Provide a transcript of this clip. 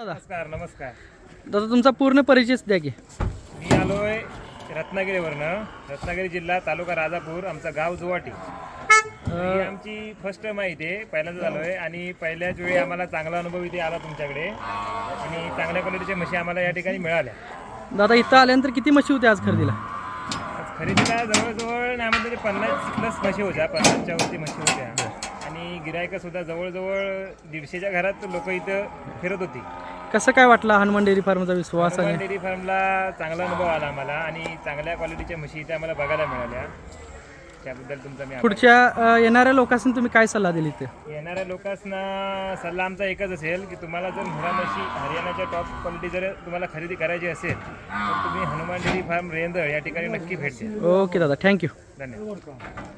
नमस्कार नमस्कार. दादा तुमचा पूर्ण परिचयच द्या की. मी आलोय रत्नागिरीवरनं. रत्नागिरी जिल्हा तालुका राजापूर आमचं गाव जुवाटी. ही आमची फर्स्ट टाइम आहे इथे. पहिल्यांदा झालोय आणि पहिल्याच वेळी आम्हाला चांगला अनुभव इथे आला तुमच्याकडे. आणि चांगल्या क्वालिटीच्या म्हशी आम्हाला या ठिकाणी मिळाल्या. दादा इथं आल्यानंतर किती म्हशी होत्या आज खरेदीला? आज खरेदीला जवळजवळ तरी पन्नास प्लस म्हशी होत्या. पन्नासच्या वरती म्हशी होत्या. आणि गिरायकं सुद्धा जवळजवळ दीडशेच्या घरात लोक इथं फिरत होती. कसं काय वाटला हनुमान डेअरी फार्मचा विश्वास हनुमान डेअरी फार्मला चांगला अनुभव आला आम्हाला आणि चांगल्या क्वालिटीच्या म्हशी इथे आम्हाला बघायला मिळाल्या. त्याबद्दल तुमचा मी आभारी पुढच्या अ, येणाऱ्या लोकांनी तुम्ही काय सल्ला दिली आहे. येणाऱ्या लोकांना सल्ला आमचा एकच असेल की तुम्हाला जर मुरा म्हशी हरियाणाच्या टॉप क्वालिटी जर तुम्हाला खरेदी करायची असेल तर तुम्ही हनुमान डेअरी फार्म रेंदळ या ठिकाणी नक्की भेट द्या. ओके दादा थँक्यू. धन्यवाद.